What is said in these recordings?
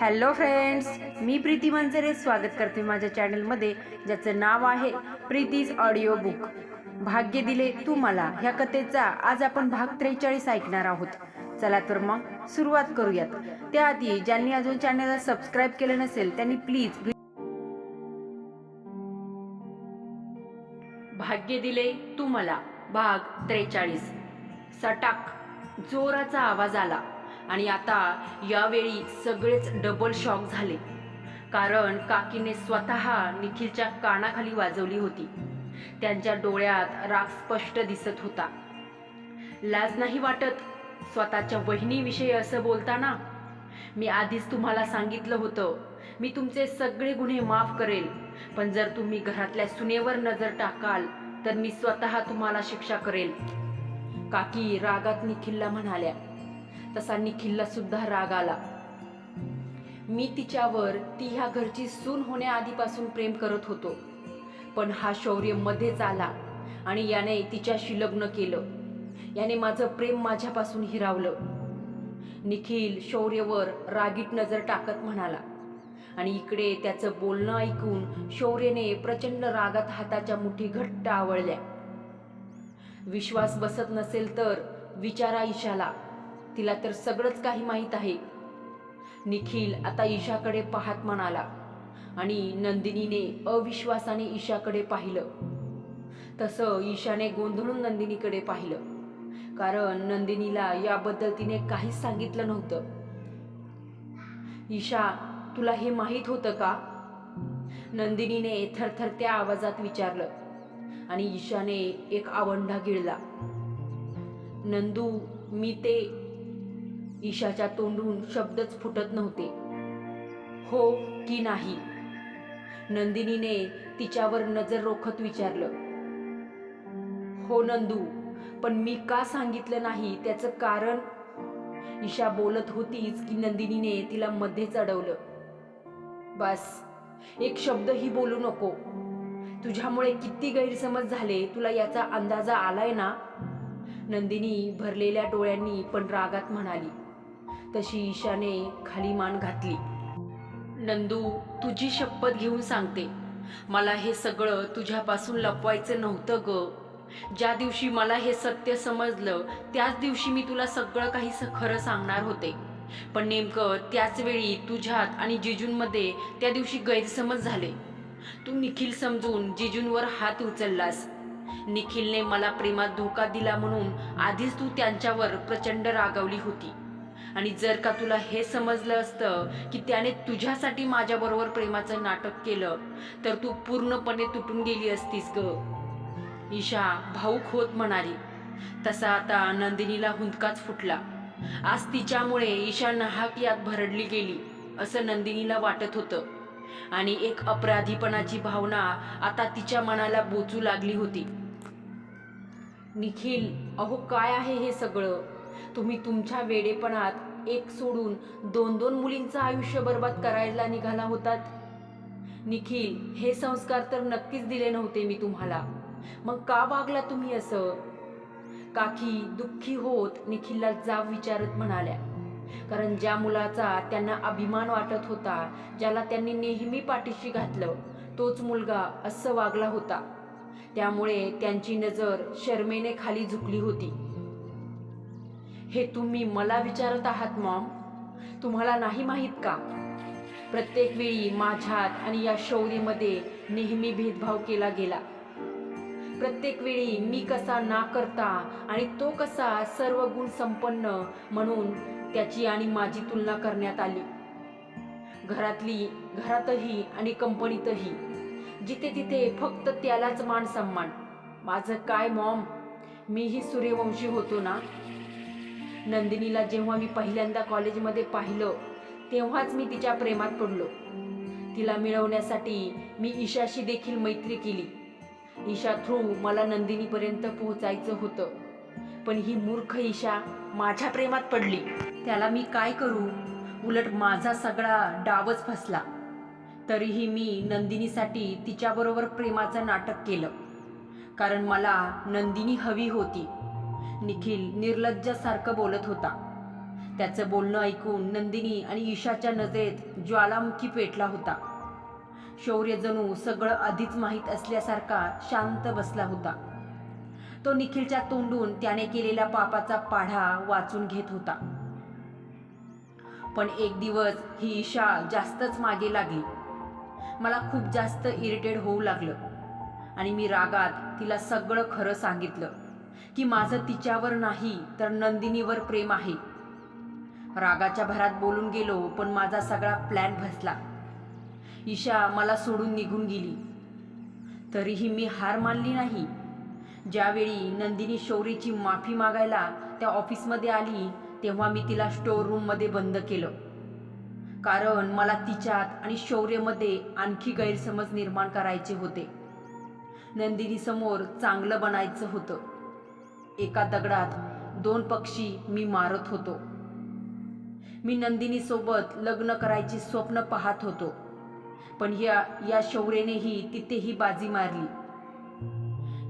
Hello friends मी प्रीती मंजरे स्वागत करते माझ्या चॅनलमध्ये ज्याचं नाव आहे प्रीतीज ऑडिओ बुक भाग्य दिले तू मला. ह्या कथेचा आज आपण भाग त्रेचाळीस ऐकणार आहोत. चला तर मग सुरुवात करूयात. त्याआधी ज्यांनी अजून चॅनलला सबस्क्राईब केलं नसेल त्यांनी प्लीज भाग्य दिले तू मला. भाग त्रेचाळीस. सटाक. जोराचा आवाज आला. आणि आता यावेळी सगळेच डबल शॉक झाले. कारण काकीने स्वतः निखिलच्या कानाखाली वाजवली होती. त्यांच्या डोळ्यात राग स्पष्ट दिसत होता. लाज नाही वाटत स्वतःच्या वहिनीविषयी असं बोलताना? मी आधीच तुम्हाला सांगितलं होतं मी तुमचे सगळे गुन्हे माफ करेल. पण जर तुम्ही घरातल्या सुनेवर नजर टाकाल तर मी स्वतः तुम्हाला शिक्षा करेल. काकी रागात निखिलला म्हणाल्या तसा निखिलला सुद्धा राग आला. मी तिच्यावर ती ह्या घरची सून होण्याआधीपासून प्रेम करत होतो. पण हा शौर्य मध्येच आला आणि याने तिच्याशी लग्न केलं. याने माझं प्रेम माझ्यापासून हिरावलं. निखिल शौर्यवर रागीट नजर टाकत म्हणाला आणि इकडे त्याचं बोलणं ऐकून शौर्यने प्रचंड रागात हाताच्या मुठी घट्ट आवळल्या. विश्वास बसत नसेल तर विचारा इशाला तिला तर सगळंच काही माहीत आहे. निखिल आता ईशाकडे पाहत म्हणाला आणि नंदिनीने अविश्वासाने ईशाकडे पाहिलं. तसं ईशाने गोंधळून नंदिनीकडे पाहिलं. कारण नंदिनीला याबद्दल तिने काहीच सांगितलं नव्हतं. ईशा तुला हे माहीत होतं का? नंदिनीने थरथरत्या आवाजात विचारलं आणि ईशाने एक आवंढा गिळला. नंदू मी ते ईशाच्या तोंडून शब्दच फुटत नव्हते. हो की नाही? नंदिनीने तिच्यावर नजर रोखत विचारलं. हो नंदू पण मी का सांगितलं नाही त्याचं कारण? ईशा बोलत होतीच की नंदिनीने तिला मध्येच अडवलं. बस एक शब्दही बोलू नको. तुझ्यामुळे किती गैरसमज झाले तुला याचा अंदाजा आलाय ना? नंदिनी भरलेल्या डोळ्यांनी पण रागात म्हणाली. तशी ईशाने खाली मान घातली. नंदू तुझी शपथ घेऊन सांगते. मला हे सगळं तुझ्यापासून लपवायचं नव्हतं ग. ज्या दिवशी मला हे सत्य समजलं त्याच दिवशी मी तुला सगळं काही स- खरं सांगणार होते. पण नेमकं त्याच वेळी तुझ्यात आणि जिजूंमध्ये त्या दिवशी गैरसमज झाले. तू निखिल समजून जिजूंवर हात उचललास. निखिलने मला प्रेमात धोका दिला म्हणून आधीच तू त्यांच्यावर प्रचंड रागावली होती. आणि जर का तुला हे समजलं असतं की त्याने तुझ्यासाठी माझ्याबरोबर प्रेमाचं नाटक केलं तर तू पूर्णपणे तुटून गेली असतीस ग. ईशा भाऊक होत म्हणाली. तसा आता नंदिनीला हुंदकाच फुटला. आज तिच्यामुळे ईशा नाहक यात भरडली गेली असं नंदिनीला वाटत होतं. आणि एक अपराधीपणाची भावना आता तिच्या मनाला बोचू लागली होती. निखिल अहो काय आहे हे सगळं? तुम्ही तुमच्या वेडेपणात एक सोडून दोन दोन मुलींचं आयुष्य बर्बाद करायला निघाला होतात. निखिल हे संस्कार तर नक्कीच दिले नव्हते मी तुम्हाला. मग का वागला तुम्ही असं? काकी दुःखी होत निखिलला जाब विचारत म्हणाल्या. कारण ज्या मुलाचा त्यांना अभिमान वाटत होता ज्याला त्यांनी नेहमी पाठीशी घातलं तोच मुलगा असं वागला होता. त्यामुळे त्यांची नजर शर्मेने खाली झुकली होती. हे तुम्ही मला विचारत आहात मॉम? तुम्हाला नाही माहीत का? प्रत्येक वेळी माझ्यात आणि या शौर्यमध्ये नेहमी भेदभाव केला गेला. प्रत्येक वेळी मी कसा ना करता आणि तो कसा सर्व गुण संपन्न म्हणून त्याची आणि माझी तुलना करण्यात आली. घरातली घरातही आणि कंपनीतही जिथे तिथे फक्त त्यालाच मान सन्मान माझं काय मॉम? मीही सूर्यवंशी होतो ना? नंदिनीला जेव्हा मी पहिल्यांदा कॉलेजमध्ये पाहिलं तेव्हाच मी तिच्या प्रेमात पडलो. तिला मिळवण्यासाठी मी ईशाशी देखील मैत्री केली. ईशा थ्रू मला नंदिनीपर्यंत पोहोचायचं होतं. पण ही मूर्ख ईशा माझ्या प्रेमात पडली. त्याला मी काय करू? उलट माझा सगळा डावच फसला. तरीही मी नंदिनीसाठी तिच्याबरोबर प्रेमाचं नाटक केलं. कारण मला नंदिनी हवी होती. निखिल निर्लज्जासारखं बोलत होता. त्याचं बोलणं ऐकून नंदिनी आणि ईशाच्या नजरेत ज्वालामुखी पेटला होता. शौर्य जणू सगळं आधीच माहीत असल्यासारखा शांत बसला होता. तो निखिलच्या तोंडून त्याने केलेल्या पापाचा पाढा वाचून घेत होता. पण एक दिवस ही ईशा जास्तच मागे लागली. मला खूप जास्त इरिटेट होऊ लागलं आणि मी रागात तिला सगळं खरं सांगितलं. की माझं तिच्यावर नाही तर नंदिनीवर प्रेम आहे. रागाच्या भरात बोलून गेलो पण माझा सगळा प्लॅन भसला ईशा मला सोडून निघून गेली. तरीही मी हार मानली नाही. ज्यावेळी नंदिनी शौर्यची माफी मागायला त्या ऑफिसमध्ये आली तेव्हा मी तिला स्टोर रूममध्ये बंद केलं. कारण मला तिच्यात आणि शौर्यमध्ये आणखी गैरसमज निर्माण करायचे होते. नंदिनीसमोर चांगलं बनायचं होतं. एका दगडात दोन पक्षी मी मारत होतो. मी नंदिनी सोबत लग्न करायची स्वप्न पाहत होतो. पण या या शौर्यनेही तिथेही बाजी मारली.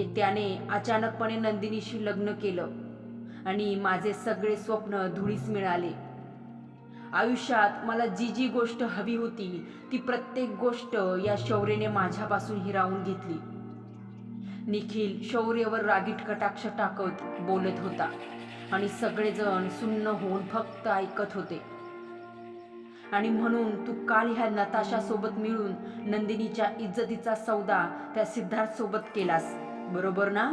ये- त्याने अचानकपणे नंदिनीशी लग्न केलं आणि माझे सगळे स्वप्न धुळीस मिळाले. आयुष्यात मला जी जी गोष्ट हवी होती ती प्रत्येक गोष्ट या शौर्यने माझ्यापासून हिरावून घेतली. निखिल शौर्यवर रागीट कटाक्ष टाकत बोलत होता आणि सगळेजण सुन्न होऊन फक्त ऐकत होते. आणि म्हणून तू काल ह्या नताशा सोबत मिळून नंदिनीच्या इज्जतीचा सौदा त्या सिद्धार्थ सोबत केलास बरोबर ना?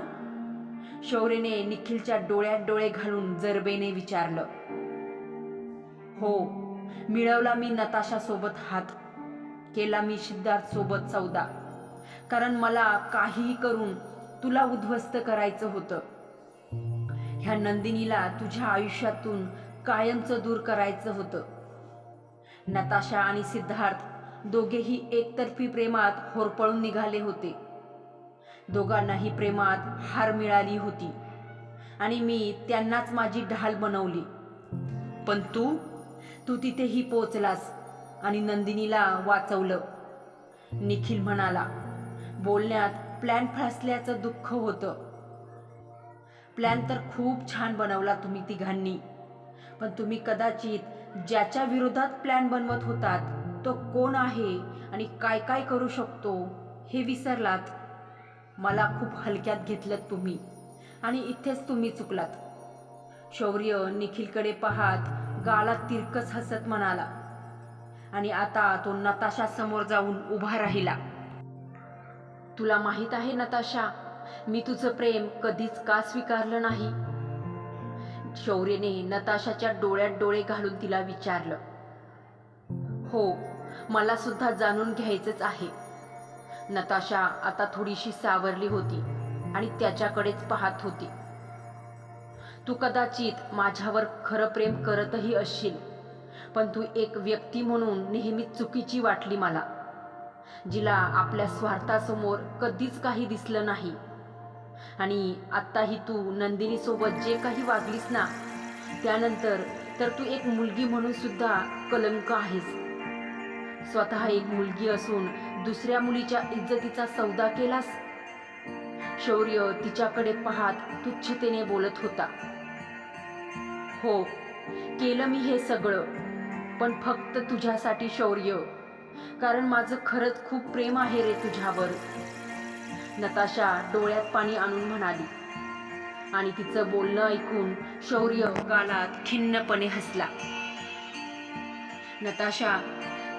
शौर्यने निखिलच्या डोळ्यात डोळे घालून जरबेने विचारलं. हो मिळवला मी नताशा सोबत हात केला मी सिद्धार्थ सोबत सौदा. कारण मला काहीही करून तुला उद्ध्वस्त करायचं होतं. ह्या नंदिनीला तुझ्या आयुष्यातून कायमचं दूर करायचं होतं. नताशा आणि सिद्धार्थ दोघेही एकतर्फी प्रेमात होरपळून निघाले होते. दोघांनाही प्रेमात हार मिळाली होती आणि मी त्यांनाच माझी ढाल बनवली. पण तू तू तिथेही पोचलास आणि नंदिनीला वाचवलं. निखिल म्हणाला बोलण्यात प्लॅन फसल्याचं दुःख होतं. प्लॅन तर खूप छान बनवला तुम्ही तिघांनी. पण तुम्ही कदाचित ज्याच्या विरोधात प्लॅन बनवत होतात तो कोण आहे आणि काय काय करू शकतो हे विसरलात. मला खूप हलक्यात घेतलं तुम्ही आणि इथेच तुम्ही चुकलात. शौर्य निखिलकडे पाहात गाला तिरकस हसत म्हणाला. आणि आता तो नताशा समोर जाऊन उभा राहिला. तुला माहीत आहे नताशा मी तुझं प्रेम कधीच का स्वीकारलं नाही? शौर्यने नताशाच्या डोळ्यात डोळे घालून तिला विचारलं. हो मला सुद्धा जाणून घ्यायचंच आहे. नताशा आता थोडीशी सावरली होती आणि त्याच्याकडेच पाहत होती. तू कदाचित माझ्यावर खरं प्रेम करतही असशील पण तू एक व्यक्ती म्हणून नेहमीच चुकीची वाटली मला. जिला आपल्या स्वार्थासमोर कधीच काही दिसलं नाही. आणि आत्ताही तू नंदिनीसोबत जे काही वागलीस ना त्यानंतर तर तू एक मुलगी म्हणून सुद्धा कलंक आहेस. स्वतः एक मुलगी असून दुसऱ्या मुलीच्या इज्जतीचा सौदा केलास? शौर्य तिच्याकडे पाहत तुच्छतेने बोलत होता. हो केलं मी हे सगळं पण फक्त तुझ्यासाठी शौर्य. कारण माझं खरंच खूप प्रेम आहे रे तुझ्यावर. नताशा डोळ्यात पाणी आणून म्हणाली. आणि तिचं बोलणं ऐकून शौर्य गालात खिन्नपणे हसला. नताशा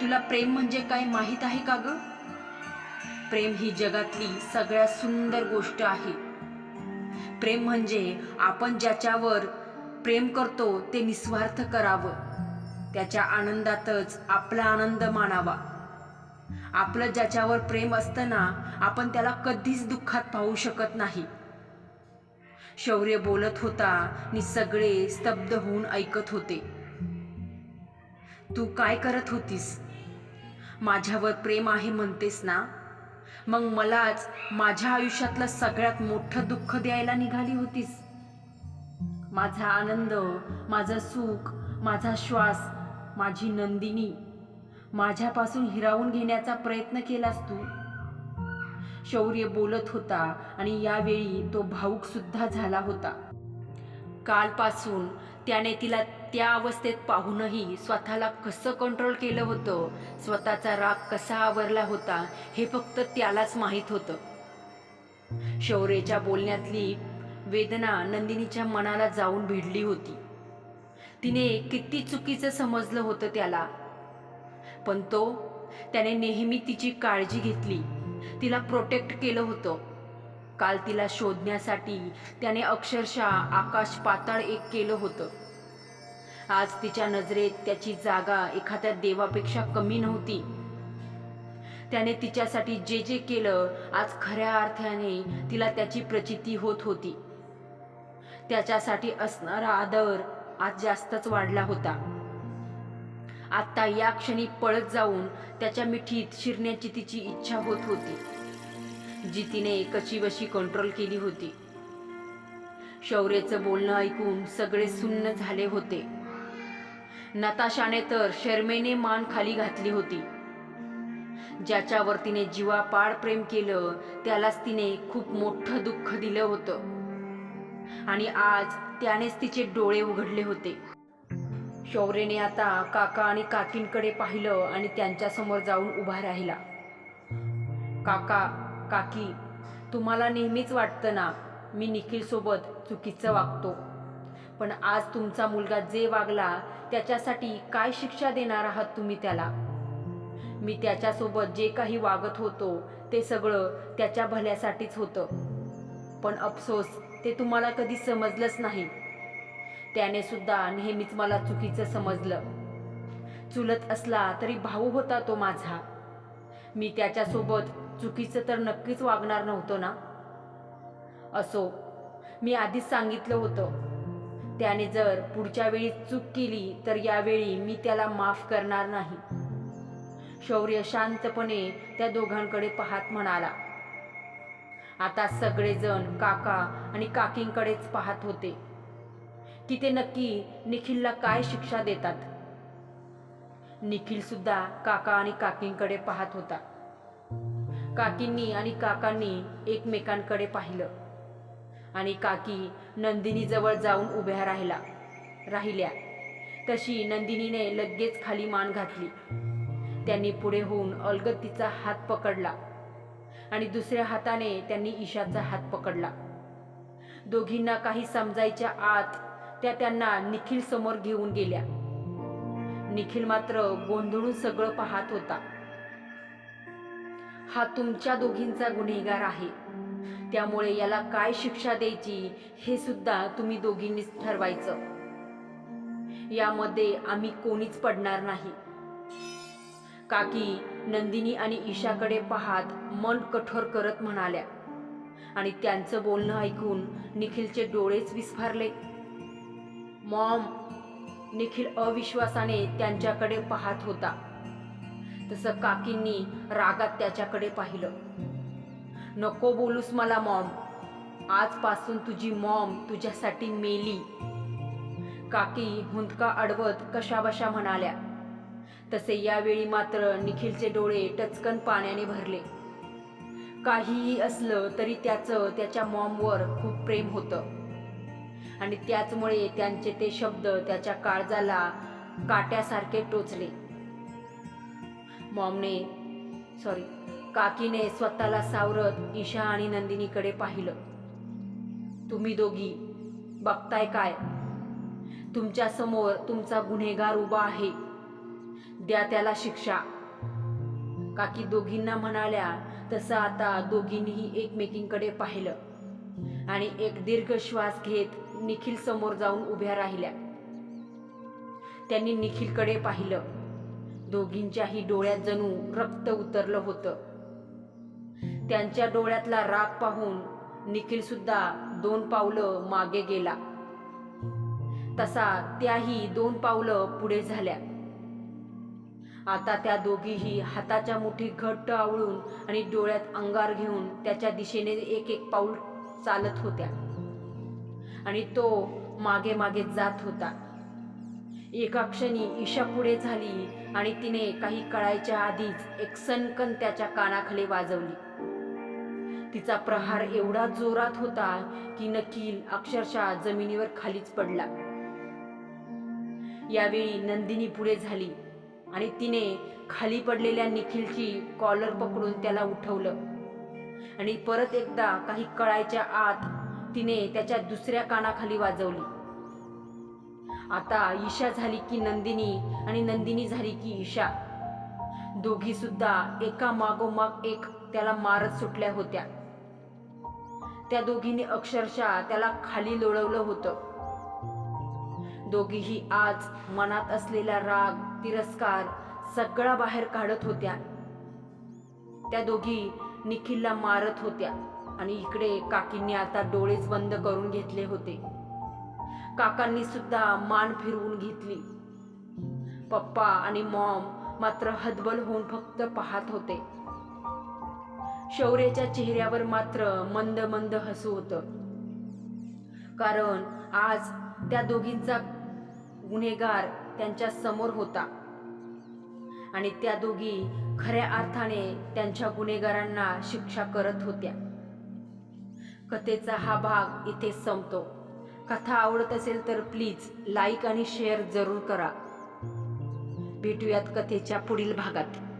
तुला प्रेम म्हणजे काय माहीत आहे का ग? प्रेम ही जगातली सगळ्यात सुंदर गोष्ट आहे. प्रेम म्हणजे आपण ज्याच्यावर प्रेम करतो ते निस्वार्थ करावं. त्याच्या आनंदातच आपला आनंद मानावा. आपलं ज्याच्यावर प्रेम असतं ना आपण त्याला कधीच दुःखात पाहू शकत नाही. शौर्य बोलत होता नि सगळे स्तब्ध होऊन ऐकत होते. तू काय करत होतीस? माझ्यावर प्रेम आहे म्हणतेस ना? मग मलाच माझ्या आयुष्यातलं सगळ्यात मोठं दुःख द्यायला निघाली होतीस? माझा आनंद माझं सुख माझा श्वास माझी नंदिनी माझ्यापासून हिरावून घेण्याचा प्रयत्न केलास तू? शौर्य बोलत होता आणि यावेळी तो भाऊक सुद्धा झाला होता. कालपासून त्याने तिला त्या अवस्थेत पाहूनही स्वतःला कसं कंट्रोल केलं होतं स्वतःचा राग कसा आवरला होता हे फक्त त्यालाच माहीत होतं. शौर्यच्या बोलण्यातली वेदना नंदिनीच्या मनाला जाऊन भिडली होती. तिने किती चुकीचं समजलं होतं त्याला. पण तो त्याने नेहमी तिची काळजी घेतली. तिला प्रोटेक्ट केलं होतं. काल तिला शोधण्यासाठी त्याने अक्षरशः आकाश पाताळ एक केलं होतं. आज तिच्या नजरेत त्याची जागा एखाद्या देवापेक्षा कमी नव्हती. त्याने तिच्यासाठी जे जे केलं आज खऱ्या अर्थाने तिला त्याची प्रचिती होत होती. त्याच्यासाठी असणारा आदर आज जास्तच वाढला होता. आता या क्षणी पळत जाऊन त्याच्या मिठीत शिरण्याची तिची इच्छा होत होती. जी तिने कशीबशी कंट्रोल केली होती. शौर्यचं बोलणं ऐकून सगळे सुन्न झाले होते. नताशाने तर शर्मेने मान खाली घातली होती. ज्याच्यावर तिने जीवापाड प्रेम केलं त्यालाच तिने खूप मोठं दुःख दिलं होतं. आणि आज त्यानेच तिचे डोळे उघडले होते. शौर्यने आता काका आणि काकींकडे पाहिलं आणि त्यांच्यासमोर जाऊन उभा राहिला. काका काकी तुम्हाला नेहमीच वाटतं ना मी निखिलसोबत चुकीचं वागतो. पण आज तुमचा मुलगा जे वागला त्याच्यासाठी काय शिक्षा देणार आहात तुम्ही त्याला? मी त्याच्यासोबत जे काही वागत होतो ते सगळं त्याच्या भल्यासाठीच होतं. पण अफसोस ते तुम्हाला कधी समजलंच नाही. त्याने सुद्धा नेहमीच मला चुकीचं समजलं. चुलत असला तरी भाऊ होता तो माझा. मी त्याच्यासोबत चुकीचं तर नक्कीच वागणार नव्हतो ना? असो मी आधीच सांगितलं होतं. त्याने जर पुढच्या वेळी चूक केली तर यावेळी मी त्याला माफ करणार नाही. शौर्य शांतपणे त्या दोघांकडे पाहत म्हणाला. आता सगळेजण काका आणि काकींकडेच पाहत होते. की ते नक्की निखिलला काय शिक्षा देतात? निखिल सुद्धा काका आणि काकींकडे पाहत होता. काकींनी आणि काकांनी एकमेकांकडे पाहिलं. आणि काकी नंदिनीजवळ जाऊन उभ्या राहिला. राहिल्या. तशी नंदिनीने लगेच खाली मान घातली. त्यांनी पुढे होऊन अलगत तिचा हात पकडला. आणि दुसऱ्या हाताने त्यांनी ईशाचा हात पकडला. दोघींना काही समजायच्या आत त्या त्यांना निखिल समोर घेऊन गेल्या. निखिल मात्र गोंधळून सगळं पाहत होता. हा तुमच्या दोघींचा गुन्हेगार आहे. त्यामुळे याला काय शिक्षा द्यायची हे सुद्धा तुम्ही दोघींनीच ठरवायचं. यामध्ये आम्ही कोणीच पडणार नाही. काकी नंदिनी आणि ईशाकडे पाहत मन कठोर करत म्हणाल्या. आणि त्यांचं बोलणं ऐकून निखिलचे डोळेच विस्फारले. मॉम निखिल अविश्वासाने त्यांच्याकडे पाहत होता. तसं काकींनी रागात त्याच्याकडे पाहिलं. नको बोलूस मला मॉम. आजपासून तुझी मॉम तुझ्यासाठी मेली. काकी हुंदका अडवत कशाबशा म्हणाल्या. तसे यावेळी मात्र निखिलचे डोळे टचकन पाण्याने भरले. काहीही असलं तरी त्याचं त्याच्या मॉमवर खूप प्रेम होतं. आणि त्याचमुळे त्यांचे ते शब्द त्याच्या काळजाला काट्यासारखे टोचले. मॉमने सॉरी काकीने स्वतःला सावरत ईशा आणि नंदिनीकडे पाहिलं. तुम्ही दोघी बघताय काय? तुमच्यासमोर तुमचा गुन्हेगार उभा आहे. द्या त्याला शिक्षा. काकी दोघींना म्हणाल्या तसं आता दोघींनीही एकमेकींकडे पाहिलं. आणि एक दीर्घ श्वास घेत निखिल समोर जाऊन उभ्या राहिल्या. त्यांनी निखिलकडे पाहिलं. दोघींच्याही डोळ्यात जणू रक्त उतरलं होतं. त्यांच्या डोळ्यातला राग पाहून निखिल सुद्धा दोन पावलं मागे गेला. तसा त्याही दोन पावलं पुढे झाल्या. आता त्या दोघीही हाताच्या मुठी घट्ट आवळून आणि डोळ्यात अंगार घेऊन त्याच्या दिशेने एक एक पाऊल चालत होत्या. आणि तो मागे मागे जात होता. एका क्षणी ईशा पुढे झाली आणि तिने काही कळायच्या आधीच एक सनकन त्याच्या कानाखाली वाजवली. तिचा प्रहार एवढा जोरात होता की नकील अक्षरशः जमिनीवर खालीच पडला. यावेळी नंदिनी पुढे झाली. आणि तिने खाली पडलेल्या निखिलची कॉलर पकडून त्याला उठवलं. आणि परत एकदा काही कळायच्या आत तिने त्याच्या दुसऱ्या कानाखाली वाजवली. आता ईशा झाली की नंदिनी आणि नंदिनी झाली की ईशा. दोघी सुद्धा एका मागोमाग एक त्याला मारत सुटल्या होत्या. त्या दोघींनी अक्षरशः त्याला खाली लोळवलं होतं. दोघीही आज मनात असलेला राग तिरस्कार सगळा बाहेर काढत होत्या. त्या दोघी निखिलला मारत होत्या आणि इकडे काकींनी आता डोळेच बंद करून घेतले होते. काकांनी सुद्धा मान फिरवून घेतली. पप्पा आणि मॉम मात्र हतबल होऊन फक्त पाहत होते. शौर्याच्या चेहऱ्यावर मात्र मंद मंद हसू होतं. कारण आज त्या दोघींचा गुन्हेगार त्यांच्यासमोर होता. आणि त्या दोघी खऱ्या अर्थाने त्यांच्या गुन्हेगारांना शिक्षा करत होत्या. कथेचा हा भाग इथे संपतो. कथा आवडत असेल तर प्लीज लाईक आणि शेअर जरूर करा. भेटूयात कथेच्या पुढील भागात.